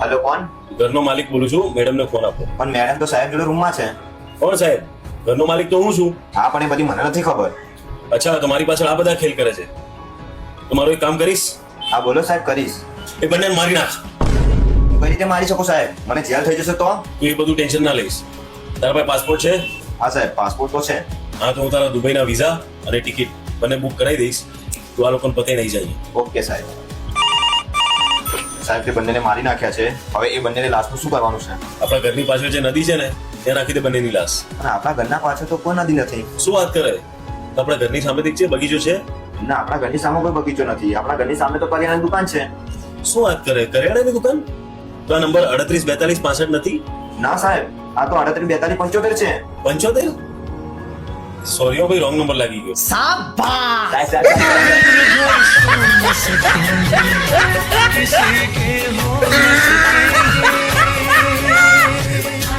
Hello કોણ? ઘરનો માલિક બોલું છું. મેડમને ફોન આપો. પણ મેડમ તો સાહેબ જોડે રૂમમાં છે. કોણ સાહેબ? ઘરનો માલિક તો હું છું. હા પણ એ બધી મને નથી ખબર. અચ્છા તમારી પાછળ આ બધા ખેલ કરે છે. તો મારું એક કામ કરીશ. હા બોલો સાહેબ કરીશ. એ બંને મારી નાખ. હું કઈ રીતે મારી શકું સાહેબ? મને જેલ થઈ જશે તો? તું એ બધું ટેન્શન ના લઈશ. તારા પાસે પાસપોર્ટ છે? હા સાહેબ પાસપોર્ટ તો છે. હા તો હું તારા દુબઈના વિઝા અને ટિકિટ બંને બુક કરાવી દઈશ. તું આ લોકોને પતે નહીં જાય. ઓકે સાહેબ. સાહેબ તે બંનેને મારી નાખ્યા છે. હવે એ બંનેને લાશનું શું કરવાનું છે? આપણા ઘરની પાછળ જે નદી છે ને ત્યાં રાખી દે બંનેની લાશ. અને આપણા ઘરના પાછળ તો કોઈ નદી નથી. શું વાત કરે? તો આપણા ઘરની સામે છે બગીચો છે? ના આપણા ઘરની સામે કોઈ બગીચો નથી. આપણા ઘરની સામે તો કરિયાણાની દુકાન છે. શું વાત કરે? કરિયાણાની દુકાન? તો આ નંબર અડત્રીસ બેતાલીસ પાસઠ નથી? ના સાહેબ. આ તો અડત્રીસ બેતાલીસ પંચોતેર છે. પંચોતેર? સોરી ભાઈ રોંગ નંબર લાગી ગયો. સાહેબ किसी के हो